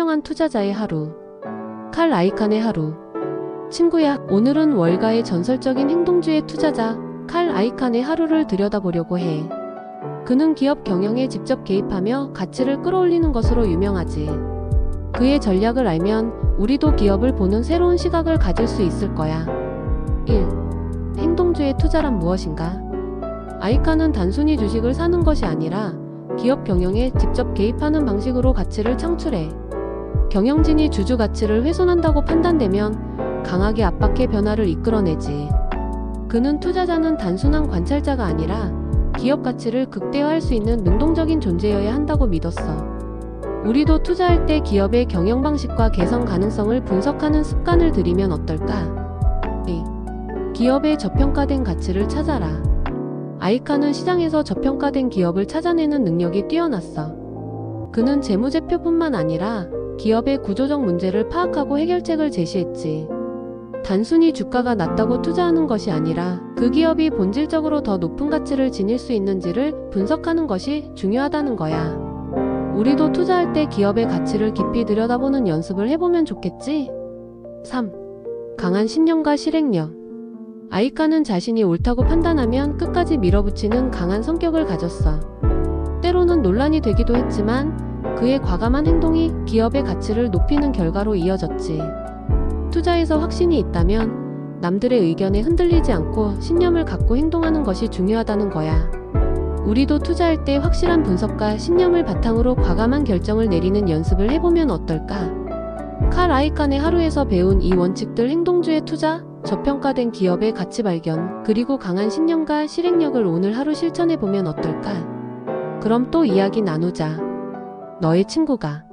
현명한 투자자의 하루. 칼 아이칸의 하루. 친구야, 오늘은 월가의 전설적인 행동주의 투자자 칼 아이칸의 하루를 들여다보려고 해. 그는 기업 경영에 직접 개입하며 가치를 끌어올리는 것으로 유명하지. 그의 전략을 알면 우리도 기업을 보는 새로운 시각을 가질 수 있을 거야. 1. 행동주의 투자란 무엇인가? 아이칸은 단순히 주식을 사는 것이 아니라 기업 경영에 직접 개입하는 방식으로 가치를 창출해. 경영진이 주주 가치를 훼손한다고 판단되면 강하게 압박해 변화를 이끌어내지. 그는 투자자는 단순한 관찰자가 아니라 기업 가치를 극대화할 수 있는 능동적인 존재여야 한다고 믿었어. 우리도 투자할 때 기업의 경영 방식과 개선 가능성을 분석하는 습관을 들이면 어떨까? 2. 기업의 저평가된 가치를 찾아라. 아이카는 시장에서 저평가된 기업을 찾아내는 능력이 뛰어났어. 그는 재무제표뿐만 아니라 기업의 구조적 문제를 파악하고 해결책을 제시했지. 단순히 주가가 낮다고 투자하는 것이 아니라 그 기업이 본질적으로 더 높은 가치를 지닐 수 있는지를 분석하는 것이 중요하다는 거야. 우리도 투자할 때 기업의 가치를 깊이 들여다보는 연습을 해보면 좋겠지? 3. 강한 신념과 실행력. 아이카는 자신이 옳다고 판단하면 끝까지 밀어붙이는 강한 성격을 가졌어. 때로는 논란이 되기도 했지만 그의 과감한 행동이 기업의 가치를 높이는 결과로 이어졌지. 투자에서 확신이 있다면 남들의 의견에 흔들리지 않고 신념을 갖고 행동하는 것이 중요하다는 거야. 우리도 투자할 때 확실한 분석과 신념을 바탕으로 과감한 결정을 내리는 연습을 해보면 어떨까? 칼 아이칸의 하루에서 배운 이 원칙들 행동주의 투자, 저평가된 기업의 가치 발견, 그리고 강한 신념과 실행력을 오늘 하루 실천해보면 어떨까? 그럼 또 이야기 나누자. 너의 친구가